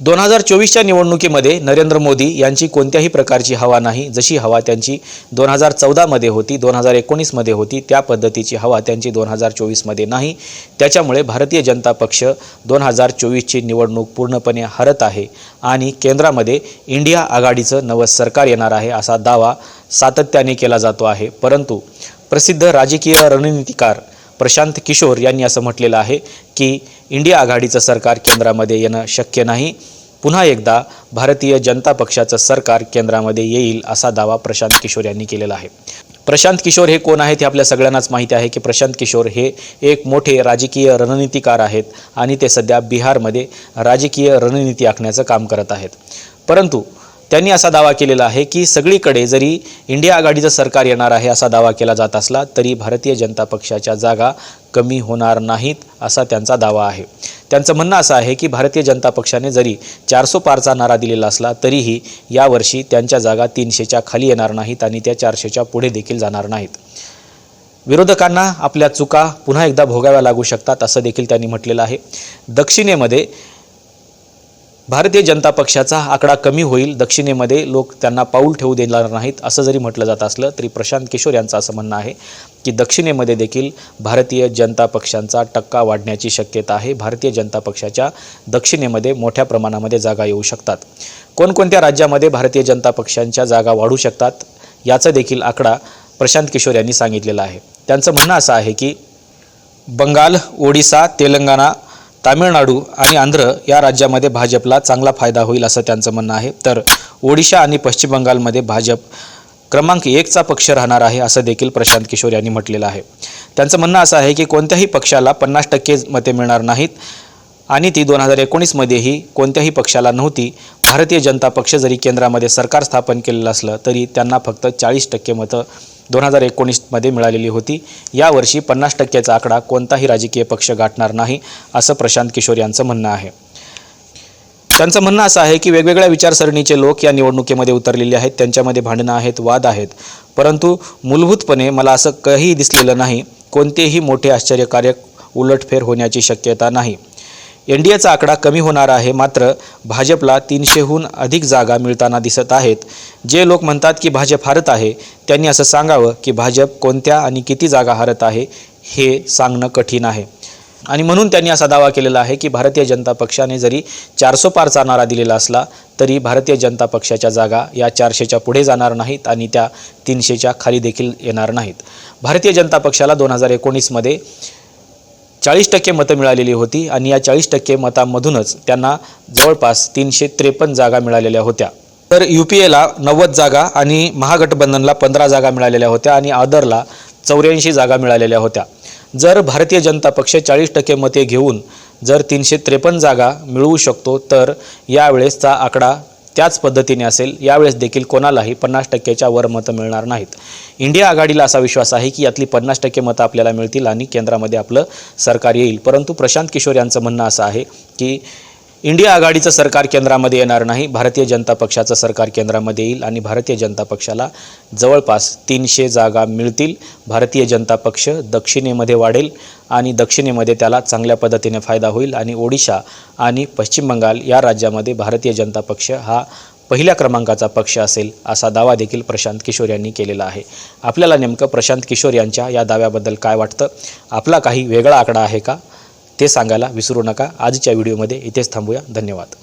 दोन हजार चोवीसच्या निवडणुकीमध्ये नरेंद्र मोदी यांची कोणत्याही प्रकारची हवा नाही. जशी हवा त्यांची दोन हजार चौदामध्ये होती दोन हजार एकोणीसमध्ये होती त्या पद्धतीची हवा त्यांची दोन हजार चोवीसमध्ये नाही. त्याच्यामुळे भारतीय जनता पक्ष दोन हजार चोवीसची निवडणूक पूर्णपणे हरत आहे आणि केंद्रामध्ये इंडिया आघाडीचं नवं सरकार येणार आहे असा दावा सातत्याने केला जातो आहे. परंतु प्रसिद्ध राजकीय रणनीतिकार प्रशांत किशोर यांनी असं म्हटलेलं आहे की इंडिया आघाडीचं सरकार केंद्रामध्ये येणं शक्य नाही. पुन्हा एकदा भारतीय जनता पक्षाचं सरकार केंद्रामध्ये येईल असा दावा प्रशांत किशोर यांनी केलेला आहे. प्रशांत किशोर हे कोण आहेत हे आपल्या सगळ्यांनाच माहिती आहे की प्रशांत किशोर हे एक मोठे राजकीय रणनीतिकार आहेत आणि ते सध्या बिहारमध्ये राजकीय रणनीती आखण्याचं काम करत आहेत. परंतु त्यांनी असा दावा केलेला आहे की सगळीकडे जरी इंडिया आघाडीचं सरकार येणार आहे असा दावा केला जात असला तरी भारतीय जनता पक्षाच्या जागा कमी होणार नाहीत असा त्यांचा दावा आहे. त्यांचं म्हणणं असं आहे की भारतीय जनता पक्षाने जरी चारसो पारचा नारा दिलेला असला तरीही यावर्षी त्यांच्या जागा तीनशेच्या खाली येणार नाहीत आणि त्या चारशेच्या पुढे देखील जाणार नाहीत. विरोधकांना आपल्या चुका पुन्हा एकदा भोगाव्या लागू शकतात असं देखील त्यांनी म्हटलेलं आहे. दक्षिणेमध्ये भारतीय जनता पक्षाचा आकडा कमी होईल दक्षिणेमध्ये लोक त्यांना पाऊल ठेवू देणार नाहीत असं जरी म्हटलं जात असलं तरी प्रशांत किशोर यांचं असं म्हणणं आहे की दक्षिणेमध्ये देखील भारतीय जनता पक्षांचा टक्का वाढण्याची शक्यता आहे. भारतीय जनता पक्षाच्या दक्षिणेमध्ये मोठ्या प्रमाणामध्ये जागा येऊ शकतात. कोणकोणत्या राज्यामध्ये भारतीय जनता पक्षांच्या जागा वाढू शकतात याचा देखील आकडा प्रशांत किशोर यांनी सांगितलेला आहे. त्यांचं म्हणणं असं आहे की बंगाल ओडिसा तेलंगणा तामिळनाडू आणि आंध्र या राज्यामध्ये भाजपला चांगला फायदा होईल असं त्यांचं म्हणणं आहे. तर ओडिशा आणि पश्चिम बंगालमध्ये भाजप क्रमांक एकचा पक्ष राहणार आहे असं देखील प्रशांत किशोर यांनी म्हटलेलं आहे. त्यांचं म्हणणं असं आहे की कोणत्याही पक्षाला पन्नास टक्के मते मिळणार नाहीत. आणि ती दोन हजार एकोणीसमध्येही कोणत्याही पक्षाला नव्हती. भारतीय जनता पक्ष जरी केंद्रामध्ये सरकार स्थापन केलेलं असलं तरी त्यांना फक्त चाळीस टक्के मतं दोन हजार एकोणीसमध्ये मिळालेली होती. यावर्षी पन्नास टक्क्याचा आकडा कोणताही राजकीय पक्ष गाठणार नाही असं प्रशांत किशोर यांचं म्हणणं आहे. त्यांचं म्हणणं असं आहे की वेगवेगळ्या विचारसरणीचे लोक या निवडणुकीमध्ये उतरलेले आहेत त्यांच्यामध्ये भांडणं आहेत वाद आहेत. परंतु मूलभूतपणे मला असं काही दिसलेलं नाही कोणतेही मोठे आश्चर्यकारक उलटफेर होण्याची शक्यता नाही. एन डी एचा आकडा कमी होणार आहे मात्र भाजपला तीनशेहून अधिक जागा मिळताना दिसत आहेत. जे लोक म्हणतात की भाजप हारत आहे त्यांनी असं सांगावं की भाजप कोणत्या आणि किती जागा हारत आहे हे सांगणं कठीण आहे. आणि म्हणून त्यांनी असा दावा केलेला आहे की भारतीय जनता पक्षाने जरी चारसो पारचा नारा दिलेला असला तरी भारतीय जनता पक्षाच्या जागा या चारशेच्या पुढे जाणार नाहीत आणि त्या तीनशेच्या खाली देखील येणार नाहीत. भारतीय जनता पक्षाला दोन हजार एकोणीसमध्ये चाळीस टक्के मतं मिळालेली होती आणि या चाळीस टक्के मतांमधूनच त्यांना जवळपास तीनशे त्रेपन्न जागा मिळालेल्या होत्या. तर यू पी एला नव्वद जागा आणि महागठबंधनला पंधरा जागा मिळालेल्या होत्या आणि आदरला चौऱ्याऐंशी जागा मिळालेल्या होत्या. जर भारतीय जनता पक्ष चाळीस टक्के मते घेऊन जर तीनशे त्रेपन्न जागा मिळवू शकतो तर यावेळेसचा आकडा त्याच पद्धतीने असेल यावेळेस देखील कोणालाही पन्नास टक्क्याच्या वर मतं मिळणार नाहीत. इंडिया आघाडीला असा विश्वास आहे की यातली पन्नास टक्के मतं आपल्याला मिळतील आणि केंद्रामध्ये आपलं सरकार येईल. परंतु प्रशांत किशोर यांचं म्हणणं असं आहे की इंडिया आघाडीचं सरकार केंद्रामध्ये येणार नाही भारतीय जनता पक्षाचं सरकार केंद्रामध्ये येईल आणि भारतीय जनता पक्षाला जवळपास तीनशे जागा मिळतील. भारतीय जनता पक्ष दक्षिणेमध्ये वाढेल आणि दक्षिणेमध्ये त्याला चांगल्या पद्धतीने फायदा होईल आणि ओडिशा आणि पश्चिम बंगाल या राज्यामध्ये भारतीय जनता पक्ष हा पहिल्या क्रमांकाचा पक्ष असेल असा दावा देखील प्रशांत किशोर यांनी केलेला आहे. आपल्याला नेमकं प्रशांत किशोर यांच्या या दाव्याबद्दल काय वाटतं? आपला काही वेगळा आकडा आहे का? ते सांगायला विसरू नका. आजच्या व्हिडिओमध्ये इथेच थांबूया. धन्यवाद.